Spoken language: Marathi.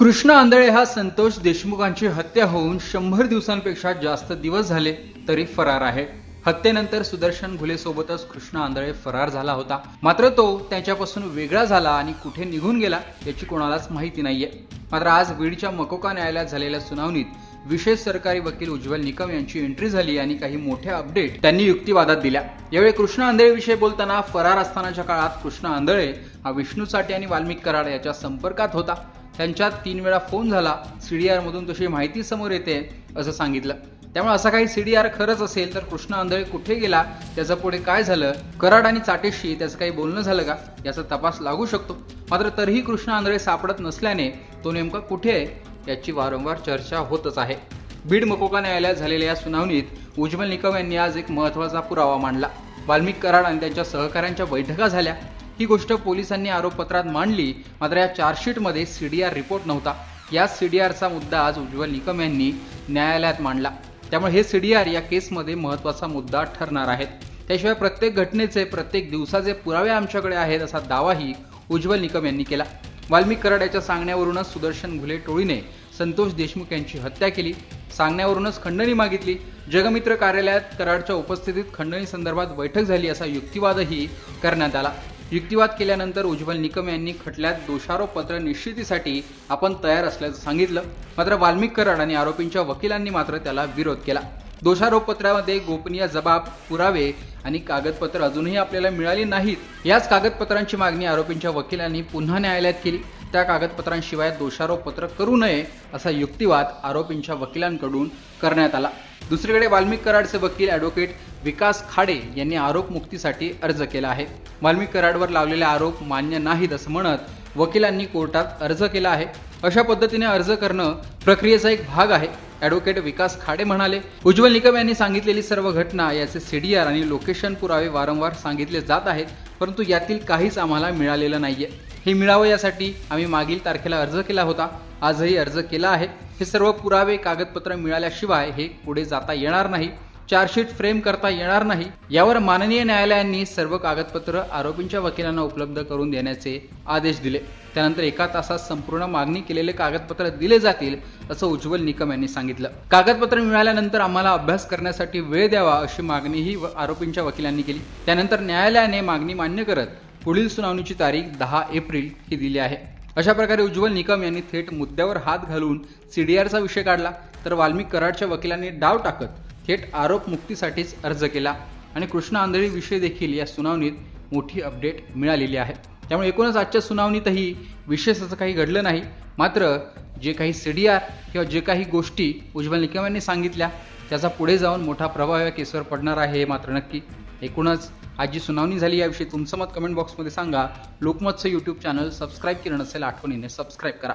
कृष्ण आंधळे हा संतोष देशमुखांची हत्या होऊन शंभर दिवसांपेक्षा जास्त दिवस झाले तरी फरार आहे. हत्येनंतर सुदर्शन घुलेसोबतच कृष्ण आंधळे फरार झाला होता. मात्र तो त्यांच्यापासून वेगळा झाला आणि कुठे निघून गेला याची कोणालाच माहिती नाहीये. मात्र आज बीडच्या मकोका न्यायालयात झालेल्या सुनावणीत विशेष सरकारी वकील उज्ज्वल निकम यांची एंट्री झाली आणि काही मोठ्या अपडेट त्यांनी युक्तिवादात दिल्या. यावेळी कृष्ण आंधळे विषयी बोलताना फरार असतानाच्या काळात कृष्ण आंधळे हा विष्णू साठे आणि वाल्मिक कराड याच्या संपर्कात होता. त्यांच्यात तीन वेळा फोन झाला सी डी आरमधून तशी माहिती समोर येते असं सांगितलं. त्यामुळे असा काही सी डी आर खरंच असेल तर कृष्ण आंधळे कुठे गेला त्याचं पुढे काय झालं कराड आणि चाटेशी त्याचं काही बोलणं झालं का याचा तपास लागू शकतो. मात्र तरीही कृष्ण आंधळे सापडत नसल्याने तो नेमका कुठे आहे याची वारंवार चर्चा होतच आहे. बीड मकोका न्यायालयात झालेल्या या सुनावणीत उज्ज्वल निकम यांनी आज एक महत्त्वाचा पुरावा मांडला. वाल्मिक कराड आणि त्यांच्या सहकाऱ्यांच्या बैठका झाल्या. ही गोष्ट पोलिसांनी आरोपपत्रात मांडली मात्र या चार्जशीटमध्ये आर रिपोर्ट नव्हता. या सी डी आरचा मुद्दा आज उज्ज्वल निकम यांनी न्यायालयात मांडला. त्यामुळे हे सी डी आर या केसमध्ये महत्त्वाचा मुद्दा ठरणार आहेत. त्याशिवाय प्रत्येक घटनेचे प्रत्येक दिवसाचे पुरावे आमच्याकडे आहेत असा दावाही उज्ज्वल निकम यांनी केला. वाल्मिक कराड याच्या सांगण्यावरूनच सुदर्शन घुले टोळीने संतोष देशमुख यांची हत्या केली. सांगण्यावरूनच खंडणी मागितली. जगमित्र कार्यालयात कराडच्या उपस्थितीत खंडणी संदर्भात बैठक झाली असा युक्तिवादही करण्यात आला. युक्तिवाद केल्यानंतर उज्ज्वल निकम यांनी खटल्यात दोषारोप पत्र निश्चितीसाठी आपण तयार असल्याचं सांगितलं. मात्र वाल्मिक कराड आणि आरोपींच्या वकिलांनी मात्र त्याला विरोध केला. दोषारोप पत्रामध्ये गोपनीय जबाब पुरावे आणि कागदपत्र अजूनही आपल्याला मिळाली नाहीत. याच कागदपत्रांची मागणी आरोपींच्या वकिलांनी पुन्हा न्यायालयात केली. त्या कागदपत्रांशिवाय दोषारोप पत्र करू नये असा युक्तिवाद आरोपींच्या वकिलांकडून करण्यात आला. दुसरीकडे वाल्मिक कराडचे वकील ॲडव्होकेट विकास खाडे यांनी आरोप मुक्तीसाठी अर्ज केला आहे. वाल्मिक कराडवर लावलेले आरोप मान्य नाहीत असं म्हणत वकिलांनी कोर्टात अर्ज केला आहे. अशा पद्धतीने अर्ज करणं प्रक्रियेचा एक भाग आहे. ॲडव्होकेट विकास खाडे म्हणाले उज्ज्वल निकम यांनी सांगितलेली सर्व घटना याचे सीडीआर आणि लोकेशन पुरावे वारंवार सांगितले जात आहेत परंतु यातील काहीच आम्हाला मिळालेलं नाहीये. हे मिळावं यासाठी आम्ही मागील तारखेला अर्ज केला होता. आजही अर्ज केला आहे. हे सर्व पुरावे कागदपत्र मिळाल्याशिवाय हे पुढे जाता येणार नाही. चार्जशीट फ्रेम करता येणार नाही. यावर माननीय न्यायालयांनी सर्व कागदपत्र आरोपींच्या वकिलांना उपलब्ध करून देण्याचे आदेश दिले. त्यानंतर एका तासात संपूर्ण मागणी केलेले कागदपत्र दिले जातील असं उज्ज्वल निकम यांनी सांगितलं. कागदपत्र मिळाल्यानंतर आम्हाला अभ्यास करण्यासाठी वेळ द्यावा अशी मागणीही व- आरोपींच्या वकिलांनी केली. त्यानंतर न्यायालयाने मागणी मान्य करत पुढील सुनावणीची तारीख दहा एप्रिल ही दिली आहे. अशा प्रकारे उज्ज्वल निकम यांनी थेट मुद्द्यावर हात घालून सीडीआरचा विषय काढला तर वाल्मिक कराडच्या वकिलांनी डाव टाकत थेट आरोप मुक्तीसाठीच अर्ज केला आणि कृष्ण आंधळी विषय देखील या सुनावणीत मोठी अपडेट मिळालेली आहे. त्यामुळे एकूणच आजच्या सुनावणीतही विशेष असं काही घडलं नाही मात्र जे काही सीडीआर किंवा जे काही गोष्टी उज्ज्वल निकम यांनी सांगितल्या त्याचा पुढे जाऊन मोठा प्रभाव या केसवर पडणार आहे हे मात्र नक्की. एकूणच आज जी सुनावणी झाली याविषयी तुमचं मत कमेंट बॉक्समध्ये सांगा. लोकमतचं यूट्यूब चॅनल सबस्क्राईब केलं नसेल आठवणीने सबस्क्राईब करा.